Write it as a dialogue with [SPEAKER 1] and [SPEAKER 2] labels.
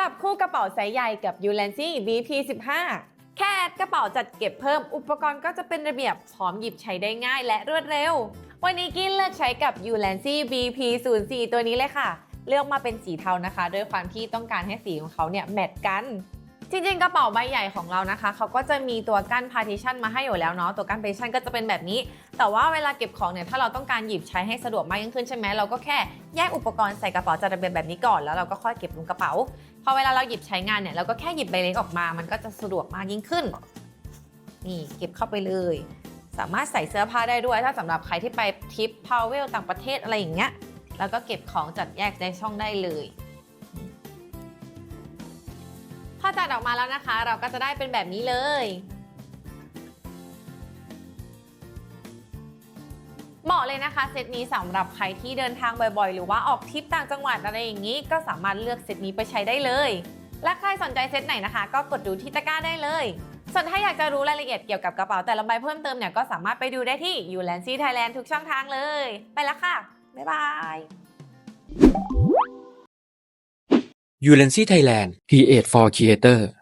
[SPEAKER 1] จับคู่กระเป๋าไซส์ใหญ่กับ u l a n c y BP 15 แค่กระเป๋าจัดเก็บเพิ่มอุปกรณ์ก็จะเป็นระเบียบพร้อมหยิบใช้ได้ง่ายและรวดเร็ว วันนี้กินเลือกใช้กับ u l a n c y BP 04 ตัวนี้เลยค่ะ เลือกมาเป็นสีเทานะคะด้วยความที่ต้องการให้สีของเขาเนี่ยแมทกัน จริงๆ กระเป๋าใบใหญ่ของเรานะคะ เขาก็จะมีตัวกั้น partition มาให้อยู่แล้วเนาะ ตัวกั้น partition ก็จะเป็นแบบนี้ แต่ว่าเวลาเก็บของเนี่ย ถ้าเราต้องการหยิบใช้ให้สะดวกมากยิ่งขึ้นใช่ไหม เราก็แค่แยกอุปกรณ์ใส่กระเป๋าจัดระเบียบแบบนี้ก่อน แล้วเราก็ค่อยเก็บลงกระเป๋า พอเวลาเราหยิบใช้งานเนี่ย เราก็แค่หยิบใบเล็กออกมา มันก็จะสะดวกมากยิ่งขึ้น นี่เก็บเข้าไปเลย สามารถใส่เสื้อผ้าได้ด้วย ถ้าสำหรับใครที่ไปทริปพาวเวลต่างประเทศอะไรอย่างเงี้ย แล้วก็เก็บของจัดแยกในช่องได้เลย จัดออกมาแล้วนะคะ เราก็จะได้เป็นแบบนี้เลย เหมาะเลยนะคะเซตนี้สำหรับใครที่เดินทางบ่อยๆ หรือว่าออกทริปต่างจังหวัดอะไรอย่างนี้ ก็สามารถเลือกเซตนี้ไปใช้ได้เลย และใครสนใจเซตไหนนะคะ ก็กดดูที่ตะกร้าได้เลยส่วนถ้าอยากจะรู้รายละเอียดเกี่ยวกับกระเป๋าแต่ละใบเพิ่มเติมเนี่ยก็สามารถไปดูได้ที่ u l a n c y Thailand ทุกช่องทางเลย ไปแล้วค่ะ บ๊ายบาย
[SPEAKER 2] u l e n c y Thailand Create for Creator